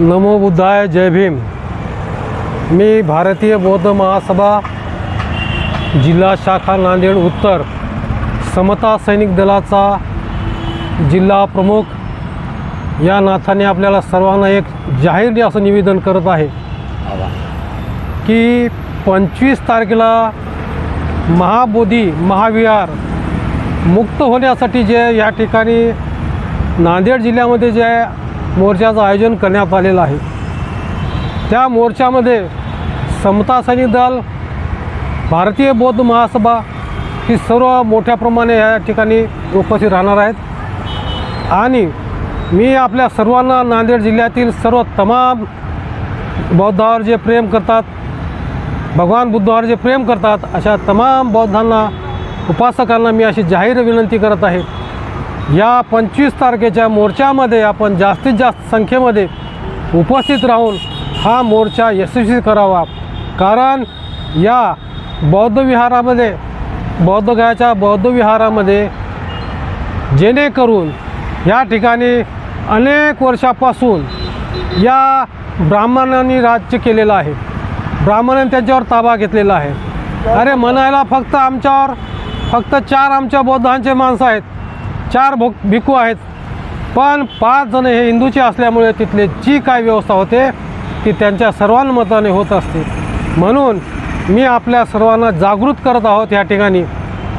नमो बुद्धाय जय भीम. मी भारतीय बौद्ध महासभा जिल्हा शाखा नांदेड उत्तर. समता सैनिक दलाचा जिल्हा प्रमुख. या नाथाने आपल्याला सर्वांना एक जाहीर असं निवेदन करत आहे की पंचवीस तारखेला महाबोधी महाविहार मुक्त होण्यासाठी जे या ठिकाणी नांदेड जिल्ह्यामध्ये जे मोर्चाचं आयोजन करण्यात आलेलं आहे. त्या मोर्चामध्ये समता सैनिक दल भारतीय बौद्ध महासभा ही सर्व मोठ्या प्रमाणे या ठिकाणी उपस्थित राहणार आहेत. आणि मी आपल्या सर्वांना नांदेड जिल्ह्यातील सर्व तमाम बौद्धावर जे प्रेम करतात भगवान बुद्धावर जे प्रेम करतात अशा तमाम बौद्धांना उपासकांना मी अशी जाहीर विनंती करत आहे. या पंचवीस तारखेच्या मोर्चामध्ये आपण जास्तीत जास्त संख्येमध्ये उपस्थित राहून हा मोर्चा यशस्वी करावा. कारण या बौद्ध विहारामध्ये बौद्धगयाच्या बौद्ध विहारामध्ये जेणेकरून या ठिकाणी अनेक वर्षापासून या ब्राह्मणांनी राज्य केलेलं आहे. ब्राह्मणांनी त्यांच्यावर ताबा घेतलेला आहे. अरे म्हणायला फक्त आमच्यावर फक्त चार आमच्या बौद्धांचे माणसं आहेत. चार भो भिकू आहेत. पण पाच जण हे हिंदूचे असल्यामुळे तिथले जी काय व्यवस्था होते ती त्यांच्या सर्वांमताने होत असते. म्हणून मी आपल्या सर्वांना जागृत करत आहोत या ठिकाणी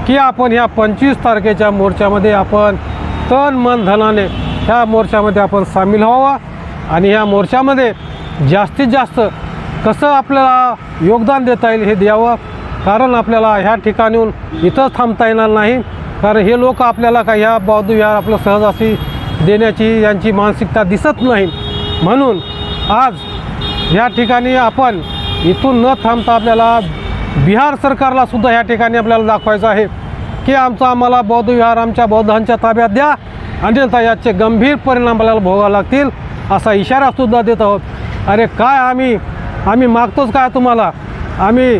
की आपण ह्या पंचवीस तारखेच्या मोर्चामध्ये आपण तन मन धनाने ह्या मोर्चामध्ये आपण सामील व्हावं. आणि ह्या मोर्चामध्ये जास्तीत जास्त कसं आपल्याला योगदान देता येईल हे द्यावं. कारण आपल्याला ह्या ठिकाणीहून इथंच थांबता येणार नाही. कारण हे लोक आपल्याला काय ह्या बौद्ध विहार आपलं सहजाशी देण्याची यांची मानसिकता दिसत नाही. म्हणून आज या ठिकाणी आपण इथून न थांबता आपल्याला बिहार सरकारला सुद्धा ह्या ठिकाणी आपल्याला दाखवायचं आहे की आमचा आम्हाला बौद्ध विहार आमच्या बौद्धांच्या ताब्यात द्या. अन्यथा याचे गंभीर परिणाम आपल्याला भोगावे लागतील असा इशारासुद्धा देत आहोत. अरे काय आम्ही आम्ही मागतोच काय तुम्हाला? आम्ही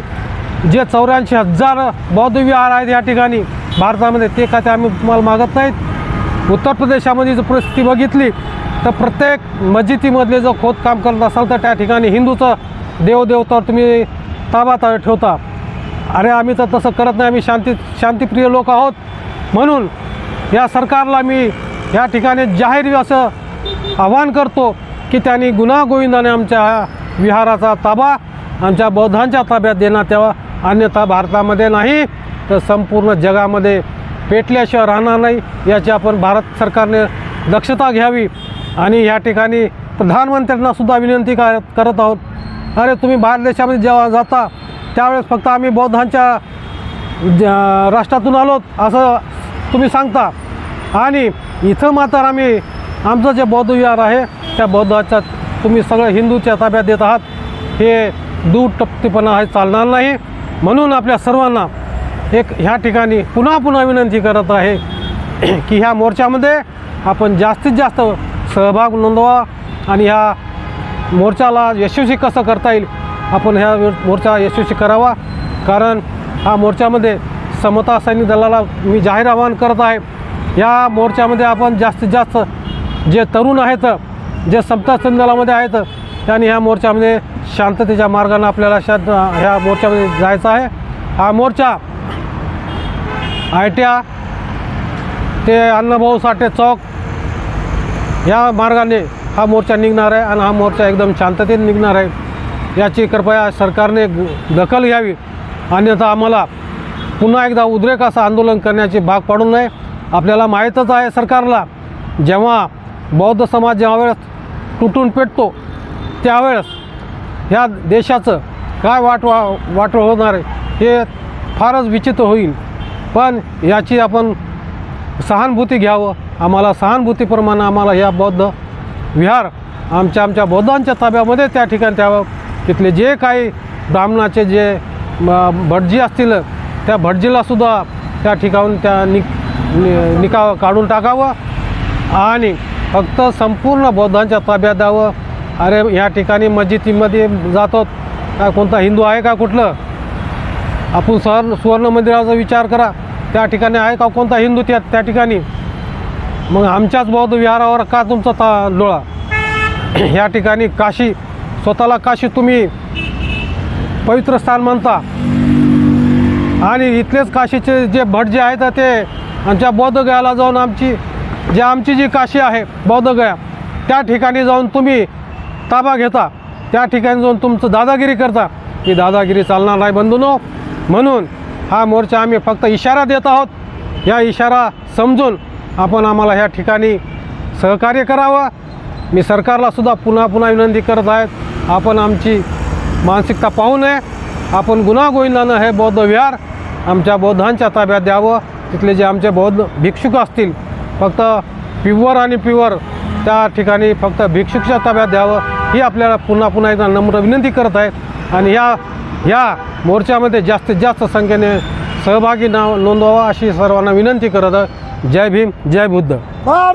जे चौऱ्याऐंशी हजार बौद्ध विहार आहेत या ठिकाणी भारतामध्ये ते खाते आम्ही तुम्हाला मागत नाहीत. उत्तर प्रदेशामध्ये जर परिस्थिती बघितली तर प्रत्येक मस्जिदीमधले जर खोदकाम करत असाल तर त्या ठिकाणी हिंदूचं देवदेवतावर तुम्ही ताबा ठेवता. अरे आम्ही तर तसं करत नाही आम्ही शांती शांतीप्रिय लोक आहोत. म्हणून या सरकारला मी या ठिकाणी जाहीर असं आवाहन करतो की त्यांनी गुन्हागोविंदाने आमच्या विहाराचा ताबा आमच्या बौद्धांच्या ताब्यात देण्यात यावा. अन्यथा भारतामध्ये नाही. तर संपूर्ण जगामध्ये पेटल्याशिवाय राहणार नाही याची आपण भारत सरकारने दक्षता घ्यावी. आणि या ठिकाणी प्रधानमंत्र्यांनासुद्धा विनंती कर करत आहोत. अरे तुम्ही बाहेर देशामध्ये जेव्हा जाता त्यावेळेस फक्त आम्ही बौद्धांच्या ज- राष्ट्रातून आलोत असं तुम्ही सांगता. आणि इथं मात्र आम्ही आमचं जे बौद्ध विहार आहे त्या बौद्धाच्या तुम्ही सगळं हिंदूच्या ताब्यात देत आहात. हे दूर टप्तीपणा हे चालणार नाही. म्हणून आपल्या सर्वांना एक ह्या ठिकाणी पुन्हा पुन्हा विनंती करत आहे की ह्या मोर्चामध्ये आपण जास्तीत जास्त सहभाग नोंदवा आणि ह्या मोर्चाला यशस्वी कसं करता येईल आपण ह्या मोर्चा यशस्वी करावा. कारण हा मोर्चामध्ये समता सैनिक दलाला मी जाहीर आवाहन करत आहे या मोर्चामध्ये आपण जास्तीत जास्त जे तरुण आहेत जे समता सैनिक दलामध्ये आहेत त्यांनी ह्या मोर्चामध्ये शांततेच्या मार्गाने आपल्याला शांत ह्या मोर्चामध्ये जायचं आहे. हा मोर्चा आयट्या ते अण्णाभाऊ साठे चौक या मार्गाने हा मोर्चा निघणार आहे आणि हा मोर्चा एकदम शांततेने निघणार आहे. याची कृपया सरकारने दखल घ्यावी. अन्यथा आम्हाला पुन्हा एकदा उद्रेक असं आंदोलन करण्याची भाग पाडू नये. आपल्याला माहीतच आहे सरकारला जेव्हा बौद्ध समाज ज्यावेळेस तुटून पेटतो त्यावेळेस ह्या देशाचं काय वाट वा वाटो होणार आहे हे फारच विचित्र होईल. पण याची आपण सहानुभूती घ्यावं. आम्हाला सहानुभूतीप्रमाणे आम्हाला या बौद्ध विहार आमच्या आमच्या बौद्धांच्या ताब्यामध्ये त्या ठिकाणी त्यावं तिथले जे काही ब्राह्मणाचे जे भटजी असतील त्या भटजीलासुद्धा त्या ठिकाणून त्या नि नि- निका काढून टाकावं आणि फक्त संपूर्ण बौद्धांच्या ताब्यात द्यावं. अरे या ठिकाणी मस्जिदीमध्ये जातो. काय कोणता हिंदू आहे का कुठलं? आपण सर सुवर्ण मंदिराचा विचार करा. त्या ठिकाणी आहे का कोणता हिंदू त्या त्या ठिकाणी? मग आमच्याच बौद्ध विहारावर का तुमचा ता डोळा ह्या ठिकाणी काशी स्वतःला काशी तुम्ही पवित्र स्थान म्हणता. आणि इथलेच काशीचे जे भट जे आहेत ते आमच्या बौद्धगयाला जाऊन आमची जे आमची जी काशी आहे बौद्धगया त्या ठिकाणी जाऊन तुम्ही ताबा घेता. त्या ठिकाणी जाऊन तुमचं दादागिरी करता. की दादागिरी चालणार नाही बंधूनो. म्हणून हा मोर्चा आम्ही फक्त इशारा देत आहोत. या इशारा समजून आपण आम्हाला ह्या ठिकाणी सहकार्य करावं. मी सरकारलासुद्धा पुन्हा पुन्हा विनंती करत आहेत आपण आमची मानसिकता पाहू नये. आपण गुन्हा गोविंदानं हे बौद्ध विहार आमच्या बौद्धांच्या ताब्यात द्यावं. तिथले जे आमचे बौद्ध भिक्षुक असतील फक्त प्युअर आणि प्युअर त्या ठिकाणी फक्त भिक्षुकच्या ताब्यात द्यावं. ही आपल्याला पुन्हा पुन्हा एकदा नम्र विनंती करत आहेत. आणि ह्या या मोर्चामध्ये जास्तीत जास्त संख्येने सहभागी नाव नोंदवावा अशी सर्वांना विनंती करत जय भीम जय बुद्ध. भारत